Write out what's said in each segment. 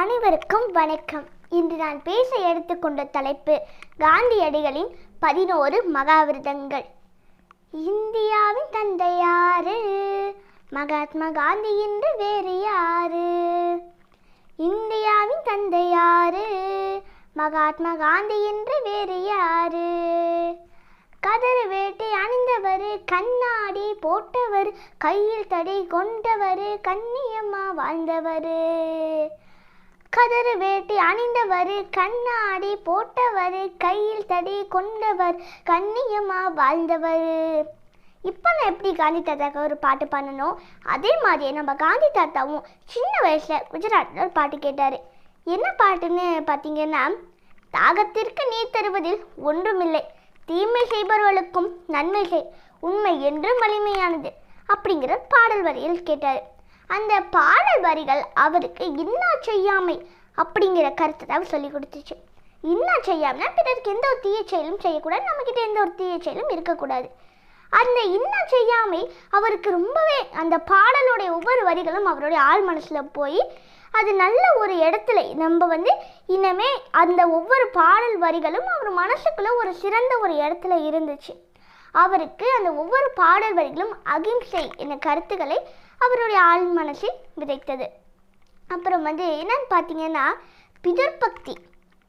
அனைவருக்கும் வணக்கம். இன்று நான் பேச எடுத்துக்கொண்ட தலைப்பு காந்தியடிகளின் பதினோரு மகாவிரதங்கள். இந்தியாவின் தந்தை யாரு? மகாத்மா காந்தி என்று வேறு யாரு? இந்தியாவின் தந்தை யாரு? மகாத்மா காந்தி என்று வேறு யாரு? கதறு வேட்டை அணிந்தவர் கண்ணாடி போட்டவர் கையில் தடை கொண்டவர் கண்ணியம்மா வாழ்ந்தவர். கதறு வேட்டி அணிந்தவர் கண்ணாடி போட்டவர் கையில் தடி கொண்டவர் கண்ணியமாக வாழ்ந்தவர். இப்போ நான் எப்படி காந்தி தாத்தாக்கு ஒரு பாட்டு பண்ணணும் அதே மாதிரியே நம்ம காந்தி தாத்தாவும் சின்ன வயசில் குஜராத்தில் ஒரு பாட்டு கேட்டார். என்ன பாட்டுன்னு பார்த்தீங்கன்னா தாகத்திற்கு நீர் தருவதில் ஒன்றுமில்லை தீமை செய்பவர்களுக்கும் நன்மை செய் உண்மை என்றும் வலிமையானது அப்படிங்கிற பாடல் வரியில் கேட்டார். அந்த பாடல் வரிகள் அவருக்கு இன்னா செய்யாமை அப்படிங்கிற கருத்தை தான் சொல்லி கொடுத்துச்சு. இன்னா செய்யாமல் பிறருக்கு எந்த ஒரு தீய செயலும் செய்யக்கூடாது நம்மக்கிட்ட எந்த ஒரு தீய செயலும் இருக்கக்கூடாது. அந்த இன்னா செய்யாமை அவருக்கு ரொம்பவே அந்த பாடலுடைய ஒவ்வொரு வரிகளும் அவருடைய ஆள் மனசில் போய் அது நல்ல ஒரு இடத்துல நம்ம வந்து இனிமே அந்த ஒவ்வொரு பாடல் வரிகளும் அவர் மனசுக்குள்ள ஒரு சிறந்த ஒரு இடத்துல இருந்துச்சு. அவருக்கு அந்த ஒவ்வொரு பாடல் வரிகளும் அகிம்சை என்ற கருத்துக்களை அவருடைய ஆள் மனசில் விதைத்தது. அப்புறம் வந்து என்னன்னு பார்த்தீங்கன்னா பிதர்பக்தி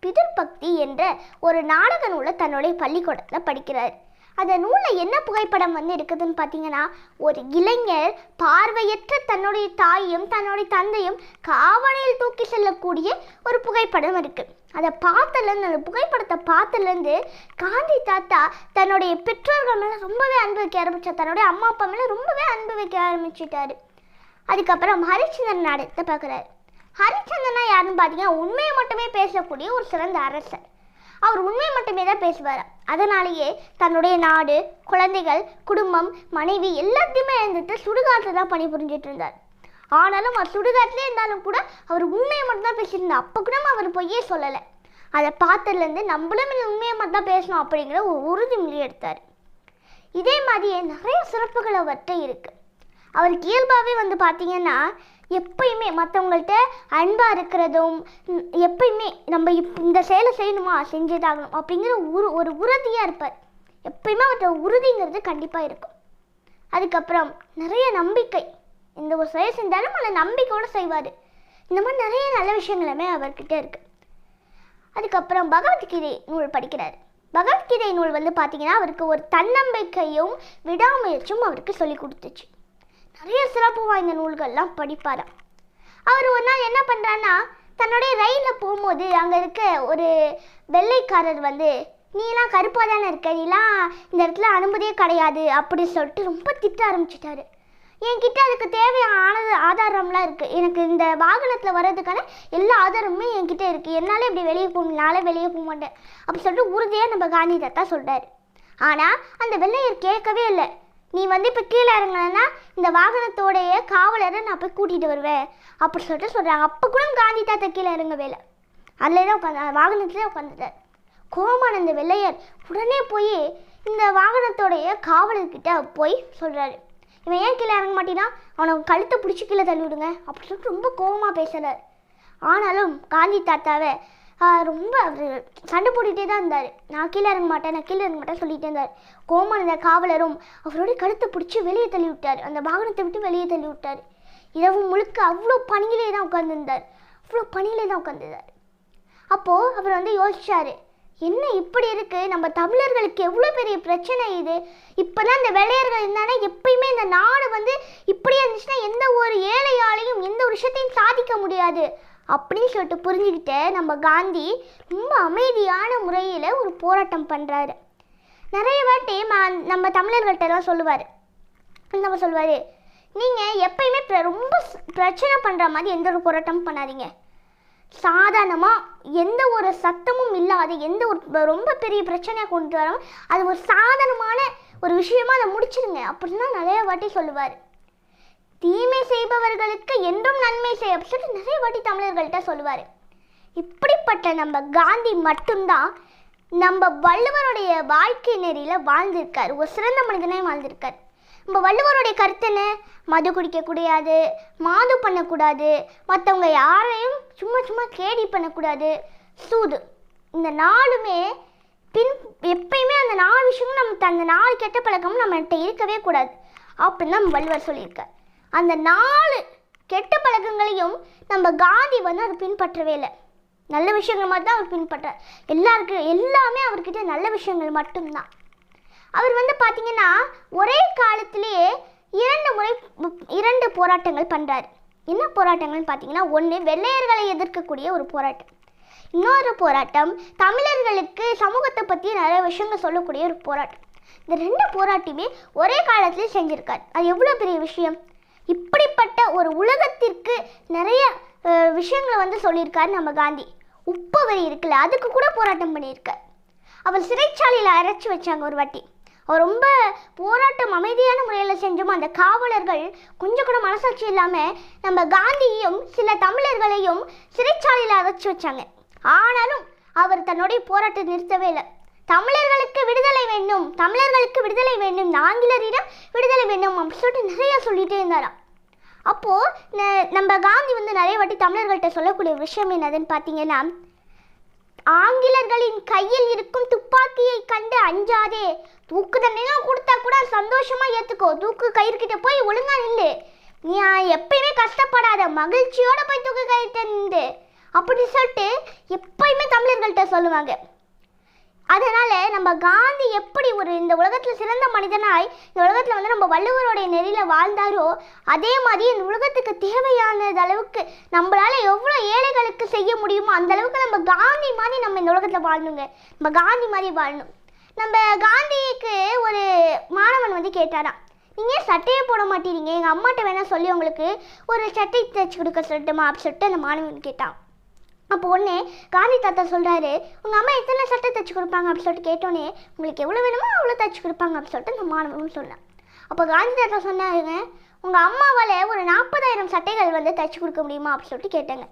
பிதர்பக்தி என்ற ஒரு நாடக நூலை தன்னுடைய பள்ளிக்கூடத்தில் படிக்கிறார். அந்த நூலில் என்ன புகைப்படம் வந்து இருக்குதுன்னு பார்த்தீங்கன்னா ஒரு இளைஞர் பார்வையற்ற தன்னுடைய தாயையும் தன்னுடைய தந்தையும் காவலில் தூக்கி செல்லக்கூடிய ஒரு புகைப்படம் இருக்குது அதை பார்த்ததுலேருந்து அந்த புகைப்படத்தை பார்த்ததுலேருந்து காந்தி தாத்தா தன்னுடைய பெற்றோர்கள் மேலே ரொம்பவே அன்பு வைக்க ஆரம்பித்தார் தன்னுடைய அம்மா அப்பா மேலே ரொம்பவே அன்பு வைக்க ஆரம்பிச்சிட்டாரு. அதுக்கப்புறம் ஹரிச்சந்திரன் நடத்த பார்க்குறாரு. ஹரிச்சந்திரனா யாருன்னு பார்த்தீங்கன்னா உண்மையை மட்டுமே பேசக்கூடிய ஒரு சிறந்த அரசர். அவர் உண்மையை மட்டுமே தான் பேசுவார். அதனாலேயே தன்னுடைய நாடு குழந்தைகள் குடும்பம் மனைவி எல்லாத்தையுமே இருந்துட்டு சுடுகாட்டில் தான் பணிபுரிஞ்சிட்டு இருந்தார். ஆனாலும் அவர் சுடுகாட்டிலே இருந்தாலும் கூட அவர் உண்மையை மட்டும்தான் பேசியிருந்தார். அப்போ கூட அவர் பொய்யே சொல்லலை. அதை பார்த்ததுலேருந்து நம்மளும் இந்த உண்மையை மட்டும் தான் பேசணும் அப்படிங்கிற ஒரு உறுதிமொழி எடுத்தார். இதே மாதிரியே நிறைய சிறப்புகள் அவர்கிட்ட இருக்குது அவருக்கு இயல்பாகவே வந்து பார்த்தீங்கன்னா எப்பயுமே மற்றவங்கள்ட்ட அன்பாக இருக்கிறதும் எப்பயுமே நம்ம இப் இந்த செயலை செய்யணுமா? செஞ்சதாகணும் அப்படிங்கிற உரு ஒரு உறுதியாக இருப்பார். எப்பயுமே அவர்கிட்ட உறுதிங்கிறது கண்டிப்பாக இருக்கும். அதுக்கப்புறம் நிறைய நம்பிக்கை. இந்த ஒரு செயல் செஞ்சாலும் அந்த நம்பிக்கையோடு செய்வார். இந்த மாதிரி நிறைய நல்ல விஷயங்களுமே அவர்கிட்ட இருக்குது அதுக்கப்புறம் பகவத்கீதை நூல் படிக்கிறார். பகவத்கீதை நூல் வந்து பார்த்திங்கன்னா அவருக்கு ஒரு தன்னம்பிக்கையும் விடாமுயற்சியும் அவருக்கு சொல்லி கொடுத்துச்சு. நிறைய சிறப்பு வாய்ந்த நூல்கள்லாம் படிப்பாராம் அவர் ஒரு நாள் என்ன பண்ணுறான்னா தன்னுடைய ரயிலில் போகும்போது அங்கே இருக்க ஒரு வெள்ளைக்காரர் வந்து நீலாம் கருப்பாக தானே இருக்க? நீலாம் இந்த இடத்துல அனுமதியே கிடையாது. அப்படின்னு சொல்லிட்டு ரொம்ப திட்ட ஆரம்பிச்சிட்டாரு. என்கிட்ட அதுக்கு தேவையான ஆதாரம்லாம் இருக்குது எனக்கு இந்த வாகனத்தில் வர்றதுக்கான எல்லா ஆதாரமுமே என்கிட்ட இருக்குது என்னால் இப்படி வெளியே போக முடியல, நானே வெளியே போக மாட்டேன். அப்படி சொல்லிட்டு உறுதியாக நம்ம காந்தி தாத்தா சொல்கிறார் ஆனால் அந்த வெள்ளையர் கேட்கவே இல்லை. நீ வந்து இப்போ கீழே இறங்கினா இந்த வாகனத்தோடைய காவலரை நான் போய் கூட்டிகிட்டு வருவேன். அப்படி சொல்லிட்டு சொல்கிறாங்க அப்போ கூட காந்தி தாத்தா கீழே இறங்கவே இல்லை அதில் தான் உட்காந்து வாகனத்துலேயே உட்காந்துட்டார். கோமானந்த வெள்ளையர் உடனே போய் இந்த வாகனத்தோடைய காவலர்கிட்ட போய் சொல்கிறாரு இவன் ஏன் கீழே இறங்க மாட்டேனா அவனை கழுத்தை பிடிச்சி கீழே தள்ளி விடுங்க அப்படின்னு சொல்லிட்டு ரொம்ப கோவமாக பேசுகிறார் ஆனாலும் காந்தி தாத்தாவை ரொம்ப அவர் சண்டை போட்டுகிட்டே தான் இருந்தார். நான் கீழே இறங்க மாட்டேன் நான் கீழே இறங்க மாட்டேன் சொல்லிகிட்டே இருந்தார். கோமான இருந்த காவலரும் அவருடைய கழுத்தை பிடிச்சி வெளியே தள்ளி விட்டார் அந்த வாகனத்தை விட்டு வெளியே தள்ளி விட்டார் இரவு முழுக்க அவ்வளோ பணியிலே தான் உட்காந்துருந்தார் அவ்வளோ பணியிலே தான் உட்காந்துருந்தார் அப்போது அவர் வந்து யோசிச்சார் என்ன இப்படி இருக்கு? நம்ம தமிழர்களுக்கு எவ்வளோ பெரிய பிரச்சனை இது? இப்போதான் இந்த வெள்ளையர்கள் இருந்தாலே எப்பயுமே இந்த நாடு வந்து இப்படி இருந்துச்சுன்னா எந்த ஒரு ஏழையாலையும் எந்த ஒரு விஷயத்தையும் சாதிக்க முடியாது. அப்படின்னு சொல்லிட்டு புரிஞ்சுக்கிட்டு நம்ம காந்தி ரொம்ப அமைதியான முறையில் ஒரு போராட்டம் பண்ணுறாரு நிறைய வாட்டி நம்ம தமிழர்கள்ட்ட எல்லாம் சொல்லுவார். நம்ம சொல்லுவார்? நீங்கள் எப்பயுமே ரொம்ப பிரச்சனை பண்ணுற மாதிரி எந்த ஒரு போராட்டமும் பண்ணாதீங்க. சாதாரணமாக எந்த ஒரு சத்தமும் இல்லாத எந்த ஒரு ரொம்ப பெரிய பிரச்சனையை கொண்டு வராமல் அது ஒரு சாதாரணமான ஒரு விஷயமா அதை முடிச்சிடுங்க அப்படின்னு நிறைய வாட்டி சொல்லுவார். தீமை செய்பவர்களுக்கு என்றும் நன்மை செய் அப்படின்னு சொல்லிட்டு நிறைய வாட்டி தமிழர்கள்ட்ட சொல்லுவார். இப்படிப்பட்ட நம்ம காந்தி மட்டும்தான் நம்ம வள்ளுவருடைய வாழ்க்கை நெறியில் வாழ்ந்திருக்கார். ஒரு சிறந்த மனிதனே வாழ்ந்திருக்கார். நம்ம வள்ளுவருடைய கருத்து என்ன? மது குடிக்கக்கூடாது மாது பண்ணக்கூடாது மற்றவங்க யாரையும் சும்மா சும்மா கேடி பண்ணக்கூடாது. சூது. இந்த நாலுமே பின் எப்பயுமே அந்த நாலு விஷயமும் நம்ம அந்த நாலு கெட்ட பழக்கமும் நம்மகிட்ட இருக்கவே கூடாது. அப்படின்னு தான் வள்ளுவர் சொல்லியிருக்கார். அந்த நாலு கெட்ட பழக்கங்களையும் நம்ம காந்தி வந்து அதை பின்பற்றவே இல்லை. நல்ல விஷயங்கள் மட்டும் தான் அவர் பின்பற்றார். எல்லாருக்கு எல்லாமே அவர்கிட்ட நல்ல விஷயங்கள் மட்டும்தான். அவர் வந்து பார்த்தீங்கன்னா ஒரே காலத்திலேயே இரண்டு முறை இரண்டு போராட்டங்கள் பண்ணுறாரு என்ன போராட்டங்கள்னு பார்த்தீங்கன்னா ஒன்று வெள்ளையர்களை எதிர்க்கக்கூடிய ஒரு போராட்டம். இன்னொரு போராட்டம் தமிழர்களுக்கு சமூகத்தை பற்றி நிறைய விஷயங்கள் சொல்லக்கூடிய ஒரு போராட்டம். இந்த ரெண்டு போராட்டமே ஒரே காலத்தில் செஞ்சுருக்கார். அது எவ்வளோ பெரிய விஷயம்? இப்படிப்பட்ட ஒரு உலகத்திற்கு நிறைய விஷயங்களை வந்து சொல்லியிருக்காரு நம்ம காந்தி. உப்பு வரி இருக்குல்ல அதுக்கு கூட போராட்டம் பண்ணியிருக்கார். அவர் சிறைச்சாலையில் அரைச்சி வச்சாங்க ஒரு வாட்டி. ரொம்ப போராட்டம் அமைதியான முறையில் செஞ்சும் அந்த காவலர்கள் கொஞ்சம் கூட மனசாட்சி இல்லாமல் நம்ம காந்தியையும் சில தமிழர்களையும் சிறைச்சாலையில் அரைச்சி வச்சாங்க. ஆனாலும் அவர் தன்னுடைய போராட்டத்தை நிறுத்தவே இல்லை. தமிழர்களுக்கு விடுதலை வேண்டும் தமிழர்களுக்கு விடுதலை வேண்டும் இந்த ஆங்கிலரிடம் விடுதலை வேண்டும் அப்படின்னு சொல்லிட்டு நிறைய சொல்லிட்டே இருந்தாராம். அப்போது ந- நம்ம காந்தி வந்து நிறைய வாட்டி தமிழர்கள்ட்ட சொல்லக்கூடிய விஷயம் என்னதுன்னு பார்த்தீங்கன்னா ஆங்கிலர்களின் கையில் இருக்கும் துப்பாக்கியை கண்டு அஞ்சாதே. தூக்கு தண்டனை கொடுத்தா கூட சந்தோஷமா ஏத்துக்கோ. தூக்கு கயிறுகிட்ட போய் ஒழுங்கா நில்லு. நீ எப்பயுமே கஷ்டப்படாத. மகிழ்ச்சியோட போய் தூக்கு கயிறு நின்று அப்படின்னு சொல்லிட்டு எப்பயுமே தமிழர்கள்ட்ட சொல்லுவாங்க. அதனால் நம்ம காந்தி எப்படி ஒரு இந்த உலகத்தில் சிறந்த மனிதனாய் இந்த உலகத்தில் வந்து நம்ம வள்ளுவருடைய நெறியில வாழ்ந்தாரோ அதே மாதிரி இந்த உலகத்துக்கு தேவையானது அளவுக்கு நம்மளால் எவ்வளோ ஏழைகளுக்கு செய்ய முடியுமோ அந்த அளவுக்கு நம்ம காந்தி மாதிரி நம்ம இந்த உலகத்தில் வாழணுங்க. நம்ம காந்தி மாதிரி வாழணும். நம்ம காந்திக்கு ஒரு மாணவன் வந்து கேட்டாராம் நீங்கள் ஏன் சட்டையே போட மாட்டேறீங்க எங்கள் அம்மாட்ட வேணால் சொல்லி உங்களுக்கு ஒரு சட்டை தைச்சி கொடுக்க சொல்லட்டுமா? அப்படி சொல்லிட்டு அந்த மாணவன் கேட்டான். அப்போ உடனே காந்தி தாத்தா சொல்கிறாரு உங்கள் அம்மா எத்தனை சட்டை தச்சு கொடுப்பாங்க? அப்படின்னு சொல்லிட்டு கேட்டோன்னே உங்களுக்கு எவ்வளோ வேணுமோ அவ்வளோ தைச்சி கொடுப்பாங்க அப்படின்னு சொல்லிட்டு அந்த மாணவனும் சொன்னான். அப்போ காந்தி தாத்தா சொன்னாருங்க உங்கள் அம்மாவால் ஒரு நாற்பதாயிரம் சட்டைகள் வந்து தைச்சி கொடுக்க முடியுமா? அப்படின்னு சொல்லிட்டு கேட்டாங்க.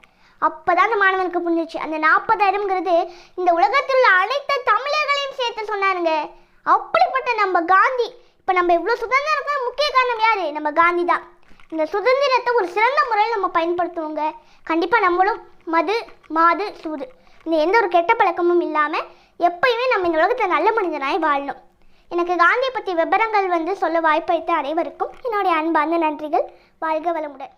அப்போ தான் அந்த மாணவனுக்கு புரிஞ்சிச்சு. அந்த நாற்பதாயிரம்ங்கிறது இந்த உலகத்தில் உள்ள அனைத்து தமிழர்களையும் சேர்த்து சொன்னாருங்க. அப்படிப்பட்ட நம்ம காந்தி இப்போ நம்ம இவ்வளோ சுதந்திரம் முக்கிய காரணம் யார்? நம்ம காந்தி தான். இந்த சுதந்திரத்தை ஒரு சிறந்த முறையில் நம்ம பயன்படுத்துவோங்க. கண்டிப்பாக நம்மளும் மது மாது சூது. இந்த எந்த ஒரு கெட்ட பழக்கமும் இல்லாமல் எப்பயுமே நம்ம இந்த உலகத்தில் நல்ல மனிதனாய் வாழணும். எனக்கு காந்தியை பற்றி விவரங்கள் வந்து சொல்ல வாய்ப்பளித்த அனைவருக்கும் என்னுடைய அன்பார்ந்த நன்றிகள். வாழ்க வளமுடன்.